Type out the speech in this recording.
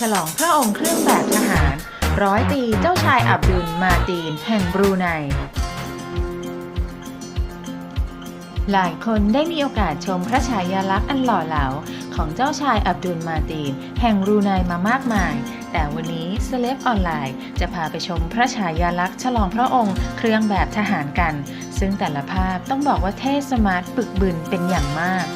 ฉลองพระองค์เครื่องแบบทหาร ร้อยตีเจ้าชายอับดุลมาตีน แห่งบรูไน หลายคนได้มีโอกาสชมพระฉายาลักษณ์อันหล่อเหลาของเจ้าชายอับดุลมาตีน แห่งบรูไนมามากมาย แต่วันนี้เซเลบออนไลน์จะพาไปชมพระฉายาลักษณ์ฉลองพระองค์เครื่องแบบทหารกัน ซึ่งแต่ละภาพต้องบอกว่าเท่สมาร์ทปึกบึนเป็นอย่างมาก